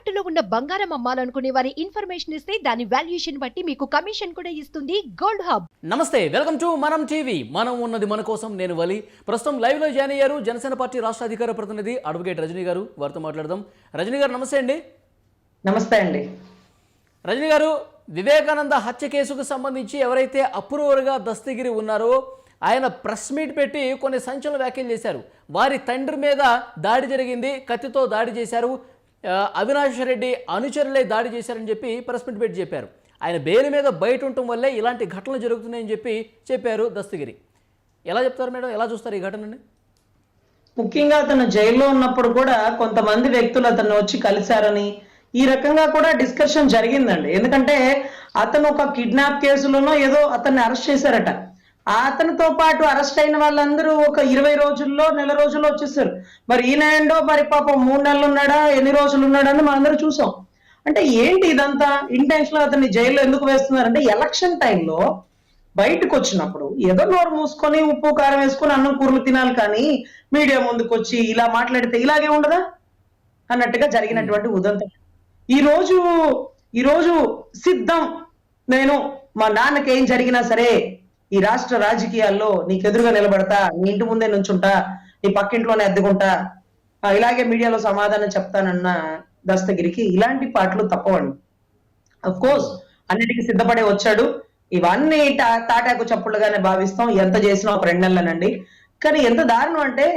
తాకట్టులో ఉన్న బంగారం అమ్మాలనుకునే వారి ఇన్ఫర్మేషన్ ఇస్తే దాని వాల్యుయేషన్ బట్టి మీకు కమిషన్ కూడా ఇస్తుంది గోల్డ్ హబ్. నమస్తే వెల్కమ్ టు మనం టీవీ. మనం ఉన్నది మన కోసం నేను వలి. ప్రస్తుతం లైవ్లో జాయిన్ అయ్యారు జనసేన పార్టీ రాష్ట్ర అధికార ప్రతినిధి అడ్వకేట్ రజనీ గారు. వారితో మాట్లాడదాం. రజనీ గారు నమస్తే అండి. నమస్తే అండి. రజనీ గారు వివేకానంద హత్య కేసుకు సంబంధించి ఎవరైతే అప్రూవర్గా దస్తగిరి ఉన్నారో ఆయన ప్రెస్ మీట్ పెట్టి కొన్ని సంచలన వ్యాఖ్యలు చేశారు. వారి తండ్రి మీద దాడి జరిగింది కత్తితో దాడి చేశారు. అవినాష్ రెడ్డి అనుచరులే దాడి చేశారని చెప్పి ప్రెస్ మీట్ పెట్టి చెప్పారు. ఆయన బెయిల్ మీద బయట ఉండటం వల్లే ఇలాంటి ఘటనలు జరుగుతున్నాయని చెప్పి చెప్పారు దస్తగిరి. ఎలా చెప్తారు మేడం? ఎలా చూస్తారు ఈ ఘటనని? ముఖ్యంగా అతను జైల్లో ఉన్నప్పుడు కూడా కొంతమంది వ్యక్తులు అతను వచ్చి కలిశారని ఈ రకంగా కూడా డిస్కషన్ జరిగిందండి. ఎందుకంటే అతను ఒక కిడ్నాప్ కేసులోనో ఏదో అతన్ని అరెస్ట్ చేశారట. అతనితో పాటు అరెస్ట్ అయిన వాళ్ళందరూ ఒక ఇరవై రోజుల్లో నెల రోజుల్లో వచ్చేసారు. మరి ఈయన ఏంటో మరి పాపం మూడు నెలలు ఉన్నాడా ఎన్ని రోజులు ఉన్నాడని మనందరూ చూసాం. అంటే ఏంటి ఇదంతా? ఇంటెన్షన్ అతన్ని జైల్లో ఎందుకు వేస్తున్నారంటే ఎలక్షన్ టైంలో బయటకు వచ్చినప్పుడు ఏదో నోరు మూసుకొని ఉప్పు కారం వేసుకొని అన్నం కూరలు తినాలి కానీ మీడియా ముందుకు వచ్చి ఇలా మాట్లాడితే ఇలాగే ఉండదా? అన్నట్టుగా జరిగినటువంటి ఉదంతం. ఈ రోజు ఈ రోజు సిద్ధం. నేను మా నాన్నకి ఏం జరిగినా సరే ఈ రాష్ట్ర రాజకీయాల్లో నీకు ఎదురుగా నిలబడతా నీ ఇంటి ముందే నుంచుంటా నీ పక్కింట్లోనే అద్దెకుంటా ఇలాగే మీడియాలో సమాధానం చెప్తానన్న దస్తగిరికి ఇలాంటి పాటలు తప్పవండి. అఫ్ కోర్స్ అన్నిటికీ సిద్ధపడే వచ్చాడు. ఇవన్నీ తాటాకు చప్పుళ్ళుగానే భావిస్తాం. ఎంత చేసినా ఒక రెండు నెలలనండి. కానీ ఎంత దారుణం అంటే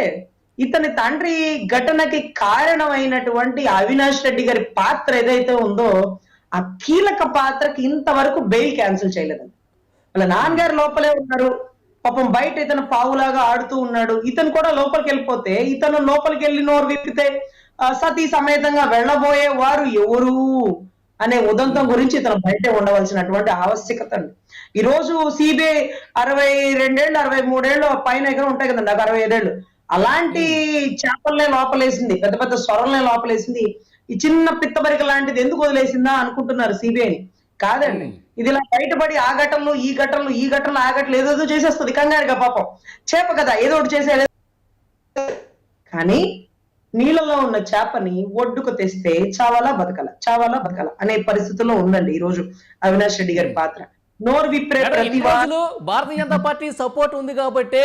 ఇతని తండ్రి ఘటనకి కారణమైనటువంటి అవినాష్ రెడ్డి గారి పాత్ర ఏదైతే ఉందో ఆ కీలక పాత్రకి ఇంతవరకు బెయిల్ క్యాన్సిల్ చేయలేదండి. అలా నాన్నగారు లోపలే ఉన్నారు. పాపం బయట ఇతను పావులాగా ఆడుతూ ఉన్నాడు. ఇతను కూడా లోపలికి వెళ్ళిపోతే ఇతను లోపలికి వెళ్ళి నోరు విప్పితే సతీ సమేతంగా వెళ్ళబోయే వారు ఎవరు? అనే ఉదంతం గురించి ఇతను బయటే ఉండవలసినటువంటి ఆవశ్యకత అండి ఈ రోజు సిబిఐ అరవై రెండేళ్ళు అరవై మూడేళ్ళు పైన ఎక్కడ ఉంటాయి కదండి? నాకు అరవై ఐదేళ్ళు. అలాంటి చేపలనే లోపలేసింది పెద్ద పెద్ద స్వరంలే లోపలేసింది. ఈ చిన్న పిత్తబరిక లాంటిది ఎందుకు వదిలేసిందా అనుకుంటున్నారు సిబిఐని. కాదండి. ఇది ఇలా బయటపడి ఆ ఘటనలు ఈ ఘటనలు ఈ ఘటనలు ఆ ఘటనలు ఏదేదో చేసేస్తుంది. కంగారుగా పాపం. చేప కదా ఏదో ఒకటి చేసే కానీ నీళ్ళలో ఉన్న చేపని ఒడ్డుకు తెస్తే చావాలా బతకల చావాలా బతకల అనే పరిస్థితిలో ఉందండి ఈ రోజు అవినాష్ రెడ్డి గారి పాత్ర. నోరు విప్రే భారతీయ జనతా పార్టీ సపోర్ట్ ఉంది కాబట్టి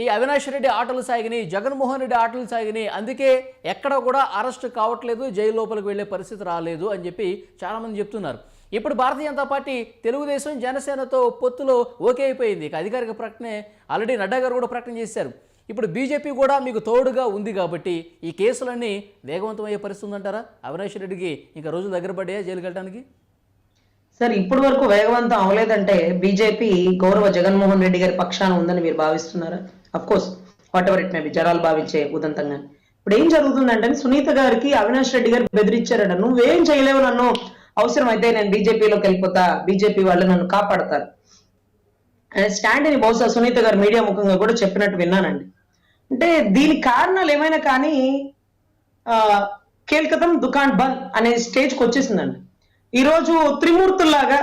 ఈ అవినాష్ రెడ్డి ఆటలు సాగినాయి జగన్మోహన్ రెడ్డి ఆటలు సాగినాయి. అందుకే ఎక్కడ కూడా అరెస్ట్ కావట్లేదు జైలు లోపలికి వెళ్ళే పరిస్థితి రాలేదు అని చెప్పి చాలా మంది చెప్తున్నారు. ఇప్పుడు భారతీయ జనతా పార్టీ తెలుగుదేశం జనసేనతో పొత్తులో ఓకే అయిపోయింది. ఇక అధికారిక ప్రకటనే ఆల్రెడీ నడ్డా గారు కూడా ప్రకటన చేశారు. ఇప్పుడు బీజేపీ కూడా మీకు తోడుగా ఉంది కాబట్టి ఈ కేసులన్నీ వేగవంతమయ్యే పరిస్థితి ఉందంటారా? అవినాష్ రెడ్డికి ఇంకా రోజులు దగ్గర పడ్డాయా జైలుకి వెళ్ళడానికి సార్ ఇప్పటి వరకు వేగవంతం అవ్వలేదంటే బీజేపీ గౌరవ జగన్మోహన్ రెడ్డి గారి పక్షాన ఉందని మీరు భావిస్తున్నారా? Of course whatever it may be జనాలు భావించే ఉదంతంగా ఇప్పుడు ఏం జరుగుతుందంటే సునీత గారికి అవినాష్ రెడ్డి గారు బెదిరించారట. నువ్వేం చేయలేవు నన్ను అవసరం అయితే నేను బీజేపీలోకి వెళ్ళిపోతా బీజేపీ వాళ్ళు నన్ను కాపాడతారు. అనే స్టాండ్ని బహుశా సునీత గారు మీడియా ముఖంగా కూడా చెప్పినట్టు విన్నానండి. అంటే దీని కారణాలు ఏమైనా కానీ కేల్కతం దుకాన్ బంద్ అనే స్టేజ్కి వచ్చేసిందండి. ఈ రోజు త్రిమూర్తుల్లాగా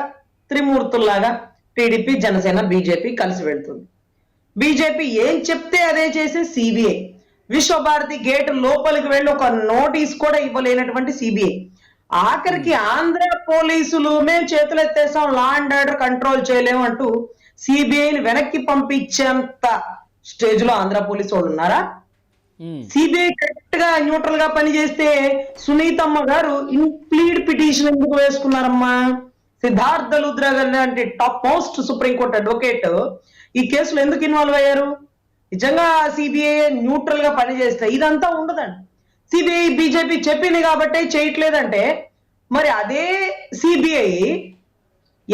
త్రిమూర్తుల్లాగా టీడీపీ జనసేన బీజేపీ కలిసి వెళ్తుంది. బీజేపీ ఏం చెప్తే అదే చేసే సిబిఐ. విశ్వభారతి గేట్ లోపలికి వెళ్ళి ఒక నోటీస్ కూడా ఇవ్వలేనటువంటి సిబిఐ. ఆఖరికి ఆంధ్ర పోలీసులు మేము చేతులు ఎత్తేసాం లా అండ్ ఆర్డర్ కంట్రోల్ చేయలేము అంటూ సిబిఐని వెనక్కి పంపించేంత స్టేజ్లో ఆంధ్ర పోలీసు వాళ్ళు ఉన్నారా. సిబిఐ కరెక్ట్గా న్యూట్రల్గా పనిచేస్తే సునీతమ్మ గారు ఇంప్లీడ్ పిటిషన్ ఎందుకు వేసుకున్నారమ్మా? సిద్ధార్థ లుద్రా గారు లాంటి టాప్ మోస్ట్ సుప్రీంకోర్టు అడ్వకేట్ ఈ కేసులో ఎందుకు ఇన్వాల్వ్ అయ్యారు? నిజంగా సిబిఐ న్యూట్రల్గా పనిచేస్తే ఇదంతా ఉండదండి. సిబిఐ బీజేపీ చెప్పింది కాబట్టి చేయట్లేదంటే మరి అదే సిబిఐ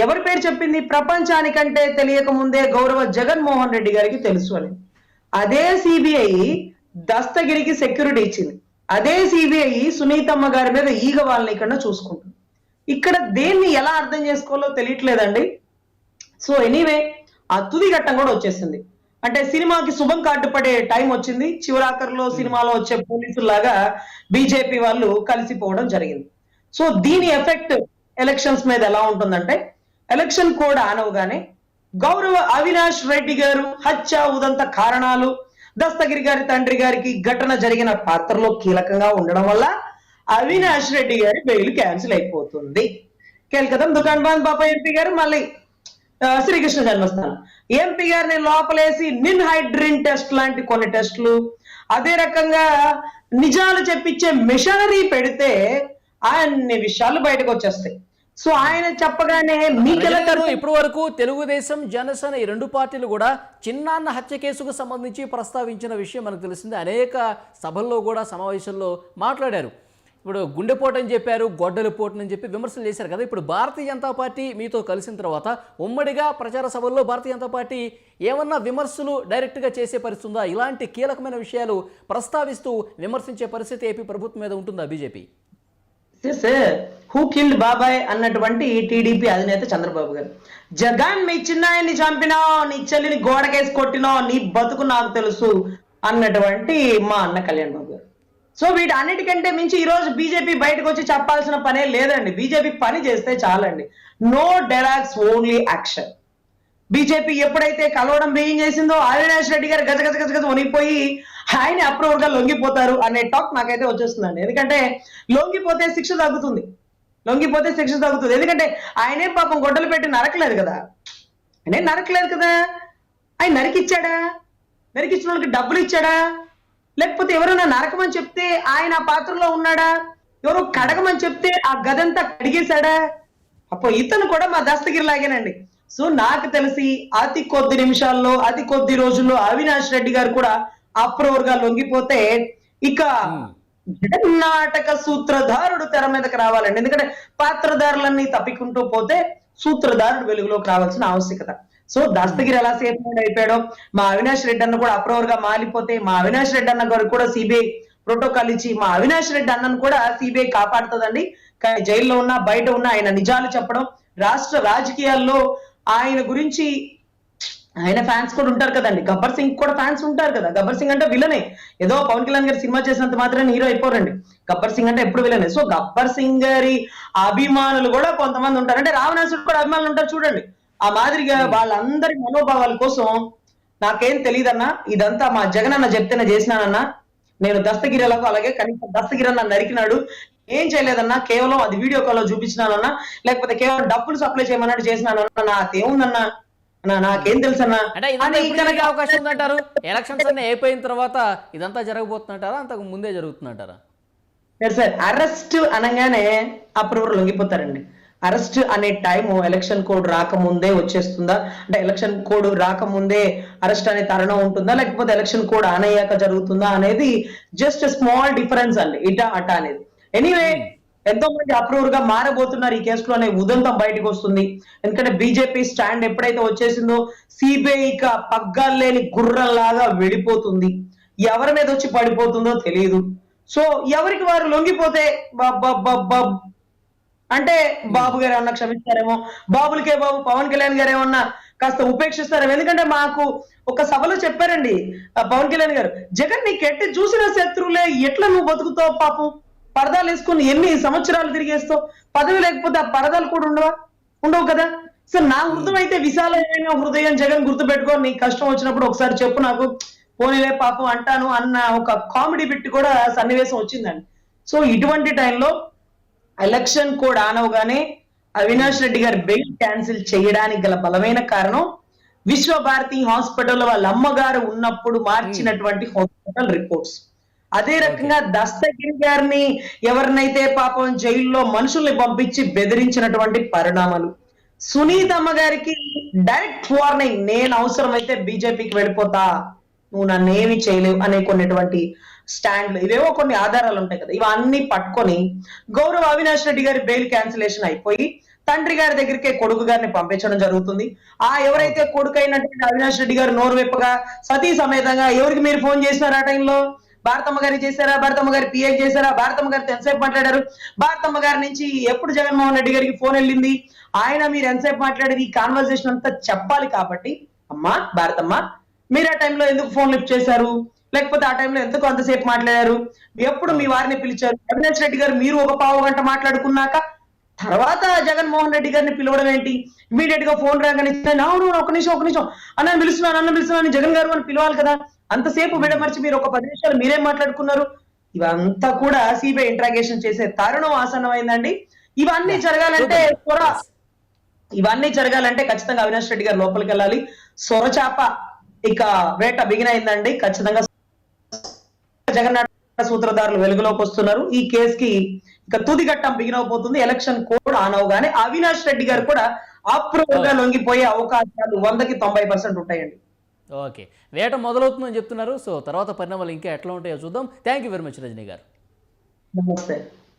ఎవరి పేరు చెప్పింది? ప్రపంచానికంటే తెలియక ముందే గౌరవ జగన్మోహన్ రెడ్డి గారికి తెలుసు అని. అదే సిబిఐ దస్తగిరికి సెక్యూరిటీ ఇచ్చింది. అదే సిబిఐ సునీతమ్మ గారి మీద ఈగ వాళ్ళని ఇక్కడ చూసుకుంటుంది. ఇక్కడ దేన్ని ఎలా అర్థం చేసుకోవాలో తెలియట్లేదండి. సో ఎనీవే ఆ తుది ఘట్టం కూడా వచ్చేసింది. అంటే సినిమాకి శుభం కార్డు పడే టైం వచ్చింది. చివరాఖరులో సినిమాలో వచ్చే పోలీసులాగా బీజేపీ వాళ్ళు కలిసిపోవడం జరిగింది. సో దీని ఎఫెక్ట్ ఎలక్షన్స్ మీద ఎలా ఉంటుందంటే ఎలక్షన్ కోడ్ ఆనవగానే గౌరవ అవినాష్ రెడ్డి గారు హత్య ఉదంత కారణాలు దస్తగిరి గారి తండ్రి గారికి ఘటన జరిగిన పాత్రలో కీలకంగా ఉండడం వల్ల అవినాష్ రెడ్డి గారి బెయిల్ క్యాన్సిల్ అయిపోతుంది. కేల్కతం దుకాన్ బంద్ పాప ఎంపీ గారు మళ్ళీ శ్రీకృష్ణ జన్మస్థానం. ఎంపీ గారిని లోపలేసి నిన్ హైడ్రిన్ టెస్ట్ లాంటి కొన్ని టెస్టులు. అదే రకంగా నిజాలు చెప్పించే మిషనరీ పెడితే అన్ని విషయాలు బయటకు వచ్చేస్తాయి. సో ఆయన చెప్పగానే మీకెలా ప్రజలు ఇప్పటి వరకు తెలుగుదేశం జనసేన ఈ రెండు పార్టీలు కూడా చిన్నాన్న హత్య కేసుకు సంబంధించి ప్రస్తావించిన విషయం మనకు తెలిసింది. అనేక సభల్లో కూడా సమావేశంలో మాట్లాడారు. ఇప్పుడు గుండెపోటు అని చెప్పారు గొడ్డలిపోటు అని చెప్పి విమర్శలు చేశారు కదా. ఇప్పుడు భారతీయ జనతా పార్టీ మీతో కలిసిన తర్వాత ఉమ్మడిగా ప్రచార సభల్లో భారతీయ జనతా పార్టీ ఏమన్నా విమర్శలు డైరెక్ట్గా చేసే పరిస్థితి ఉందా? ఇలాంటి కీలకమైన విషయాలు ప్రస్తావిస్తూ విమర్శించే పరిస్థితి ఏపీ ప్రభుత్వం మీద ఉంటుందా బీజేపీ? హూ కిల్డ్ బాబాయ్ అన్నటువంటి టీడీపీ అధినేత చంద్రబాబు గారు. జగన్ మీ చిన్నాయన్ని చంపినావు నీ చెల్లిని గోడకేసి కొట్టినావు నీ బతుకు నాకు తెలుసు అన్నటువంటి మా అన్న కళ్యాణ్ బాబు గారు. సో వీటి అన్నిటికంటే మించి ఈరోజు బీజేపీ బయటకు వచ్చి చెప్పాల్సిన పనే లేదండి. బీజేపీ పని చేస్తే చాలండి. నో డెరాక్స్ ఓన్లీ యాక్షన్ బీజేపీ ఎప్పుడైతే కలవడం బియ్యం చేసిందో అవినాష్ రెడ్డి గారు గజ గజ గజ గజ వణిగిపోయి ఆయన అప్రూవల్గా లొంగిపోతారు అనే టాక్ నాకైతే వచ్చేస్తుందండి. ఎందుకంటే లొంగిపోతే శిక్ష తగ్గుతుంది. లొంగిపోతే శిక్ష తగ్గుతుంది. ఎందుకంటే ఆయనే పాపం గొడ్డలు పెట్టి నరకలేదు కదా. ఆయన నరకలేదు కదా. ఆయన నరికిచ్చాడా? నరికిచ్చిన వాళ్ళకి డబ్బులు ఇచ్చాడా? లేకపోతే ఎవరైనా నరకమని చెప్తే ఆయన ఆ పాత్రలో ఉన్నాడా? ఎవరో కడగమని చెప్తే ఆ గదంతా కడిగేశాడా? అప్పో ఇతను కూడా మా దస్తగిరి లాగేనండి. సో నాకు తెలిసి అతి కొద్ది నిమిషాల్లో అతి కొద్ది రోజుల్లో అవినాష్ రెడ్డి గారు కూడా అప్రూవర్గా లొంగిపోతే ఇక నాటక సూత్రధారుడు తెర మీదకి రావాలండి. ఎందుకంటే పాత్రధారులన్నీ తప్పికుంటూ పోతే సూత్రధారుడు వెలుగులోకి రావాల్సిన ఆవశ్యకత. సో దస్తగిరి ఎలా సేఫ్ అయిపోయాడో. మా అవినాష్ రెడ్డి అన్న కూడా అప్రూవర్గా మారిపోతే మా అవినాష్ రెడ్డి అన్న గారు కూడా సిబిఐ ప్రోటోకాల్ ఇచ్చి మా అవినాష్ రెడ్డి అన్నను కూడా సిబిఐ కాపాడుతుందండి. కానీ జైల్లో ఉన్న బయట ఉన్న ఆయన నిజాలు చెప్పడం రాష్ట్ర రాజకీయాల్లో ఆయన గురించి ఆయన ఫ్యాన్స్ కూడా ఉంటారు కదండి. గబ్బర్ సింగ్ కూడా ఫ్యాన్స్ ఉంటారు కదా. గబ్బర్ సింగ్ అంటే విలనే ఏదో పవన్ కళ్యాణ్ గారు సినిమా చేసినంత మాత్రమే హీరో అయిపోరండి. గబ్బర్ సింగ్ అంటే ఎప్పుడు విలనే సో గబ్బర్ సింగ్ గారి అభిమానులు కూడా కొంతమంది ఉంటారు. అంటే రావణాసుడు కూడా అభిమానులు ఉంటారు చూడండి. ఆ మాదిరిగా వాళ్ళందరి మనోభావాల కోసం నాకేం తెలియదన్నా ఇదంతా మా జగన్ అన్న చెప్తేనే చేసినానన్నా నేను దస్తగిరి ఎలాగో అలాగే కనీసం దస్తగిరి అన్న నరికినాడు. ఏం చేయలేదన్నా కేవలం అది వీడియో కాల్లో చూపించినానన్నా లేకపోతే కేవలం డబ్బులు సప్లై చేయమన్నట్టు చేసినానన్నా నాకేముందన్నా? నా నాకేం తెలుసన్నా? అవకాశం ఉందంటారు? ఎలక్షన్స్ అన్ని అయిపోయిన తర్వాత ఇదంతా జరగబోతుందంటారా? అంతకు ముందే జరుగుతుందంటారా? సార్ అరెస్ట్ అనగానే అప్రూవర్ లొంగిపోతారండి. అరెస్ట్ అనే టైం ఎలక్షన్ కోడ్ రాకముందే వచ్చేస్తుందా? అంటే ఎలక్షన్ కోడ్ రాకముందే అరెస్ట్ అనే తరుణం ఉంటుందా? లేకపోతే ఎలక్షన్ కోడ్ ఆన్ అయ్యాక జరుగుతుందా అనేది జస్ట్ స్మాల్ డిఫరెన్స్ అండి. ఇటా అట అనేది. ఎనీవే ఎంతో మంది అప్రూవర్గా మారబోతున్నారు ఈ కేసులో అనే ఉదంతం బయటకు వస్తుంది. ఎందుకంటే బీజేపీ స్టాండ్ ఎప్పుడైతే వచ్చేసిందో సిబిఐ ఇక పగ్గాలు లేని గుర్రంలాగా వెళ్ళిపోతుంది ఎవరి మీద వచ్చి పడిపోతుందో తెలియదు సో ఎవరికి వారు లొంగిపోతే అంటే బాబు గారు ఏమన్నా క్షమిస్తారేమో? బాబులకే బాబు పవన్ కళ్యాణ్ గారు ఏమన్నా కాస్త ఉపేక్షిస్తారేమో? ఎందుకంటే మాకు ఒక సభలో చెప్పారండి పవన్ కళ్యాణ్ గారు జగన్ నీ కెట్టి చూసిన శత్రువులే ఎట్లా నువ్వు బతుకుతావు పాపం? పరదాలు వేసుకుని ఎన్ని సంవత్సరాలు తిరిగేస్తావు? పదవి లేకపోతే ఆ పరదాలు కూడా ఉండవా? ఉండవు కదా? సో నా హృదయం అయితే విశాలమైన హృదయం జగన్ గుర్తుపెట్టుకో నీకు కష్టం వచ్చినప్పుడు ఒకసారి చెప్పు నాకు. పోనీలే పాపం అంటాను అన్న ఒక కామెడీ బిట్ కూడా సన్నివేశం వచ్చిందండి. సో ఇటువంటి టైంలో ఎలక్షన్ కోడ్ ఆనవగానే అవినాష్ రెడ్డి గారి బెయిల్ క్యాన్సిల్ చేయడానికి గల బలమైన కారణం విశ్వభారతి హాస్పిటల్ వాళ్ళ అమ్మగారు ఉన్నప్పుడు మార్చినటువంటి హాస్పిటల్ రిపోర్ట్స్. అదే రకంగా దస్తగిరి గారిని ఎవరినైతే పాపం జైల్లో మనుషుల్ని పంపించి బెదిరించినటువంటి పరిణామాలు. సునీతమ్మ గారికి డైరెక్ట్ వార్నింగ్ నేను అవసరమైతే బీజేపీకి వెళ్ళిపోతా. నువ్వు నన్నేమి చేయలేవు అనే కొన్నిటువంటి స్టాండ్లు ఇవేవో కొన్ని ఆధారాలు ఉంటాయి కదా. ఇవన్నీ పట్టుకొని గౌరవ అవినాష్ రెడ్డి గారి బెయిల్ క్యాన్సిలేషన్ అయిపోయి తండ్రి గారి దగ్గరికే కొడుకు గారిని పంపించడం జరుగుతుంది. ఆ ఎవరైతే కొడుకు అయినటువంటి అవినాష్ రెడ్డి గారు నోరు విప్పగా సతీ సమేతంగా ఎవరికి మీరు ఫోన్ చేసినారు ఆ టైంలో? భారతమ్మ గారి చేశారా? భారతమ్మ గారి పిఏ చేశారా? భారతమ్మ గారితో ఎంతసేపు మాట్లాడారు? భారతమ్మ గారి నుంచి ఎప్పుడు జగన్మోహన్ రెడ్డి గారికి ఫోన్ వెళ్ళింది? ఆయన మీరు ఎంతసేపు మాట్లాడేది? ఈ కాన్వర్సేషన్ అంతా చెప్పాలి కాబట్టి అమ్మా భారతమ్మ మీరు ఆ టైంలో ఎందుకు ఫోన్ లిఫ్ట్ చేశారు? లేకపోతే ఆ టైంలో ఎందుకు అంతసేపు మాట్లాడారు? ఎప్పుడు మీ వారిని పిలిచారు? అవినాష్ రెడ్డి గారు మీరు ఒక పావు గంట మాట్లాడుకున్నాక తర్వాత జగన్మోహన్ రెడ్డి గారిని పిలవడం ఏంటి? ఇమీడియట్గా ఫోన్ రాగానే అవును ఒక నిమిషం ఒక నిమిషం. అన్న పిలుస్తున్నాను అన్న పిలుస్తున్నాను జగన్ గారు అని పిలవాలి కదా. అంతసేపు విడమర్చి మీరు ఒక పది నిమిషాలు మీరేం మాట్లాడుకున్నారు. ఇవంతా కూడా సిబిఐ ఇంట్రాగేషన్ చేసే తరుణం ఆసన్నమైందండి. ఇవన్నీ జరగాలంటే త్వర ఇవన్నీ జరగాలంటే ఖచ్చితంగా అవినాష్ రెడ్డి గారు లోపలికి వెళ్ళాలి. సొరచాప ఇక వేట బిగినైందండి. ఖచ్చితంగా జగన్నాథ సూత్రధారులు వెలుగులోకి వస్తున్నారు. ఈ కేసుకి ఇక తుది ఘట్టం బిగినవబోతుంది. ఎలక్షన్ కోడ్ ఆన్ అవగానే అవినాష్ రెడ్డి గారు కూడా అప్రూవల్గా లొంగిపోయే అవకాశాలు వందకి తొంభై పర్సెంట్ ఉంటాయండి. ఓకే. వేట మొదలవుతుందని చెప్తున్నారు. సో తర్వాత పరిణామాలు ఇంకా ఎట్లా ఉంటాయో చూద్దాం. Thank you very much Rajani గారు. నమస్తే.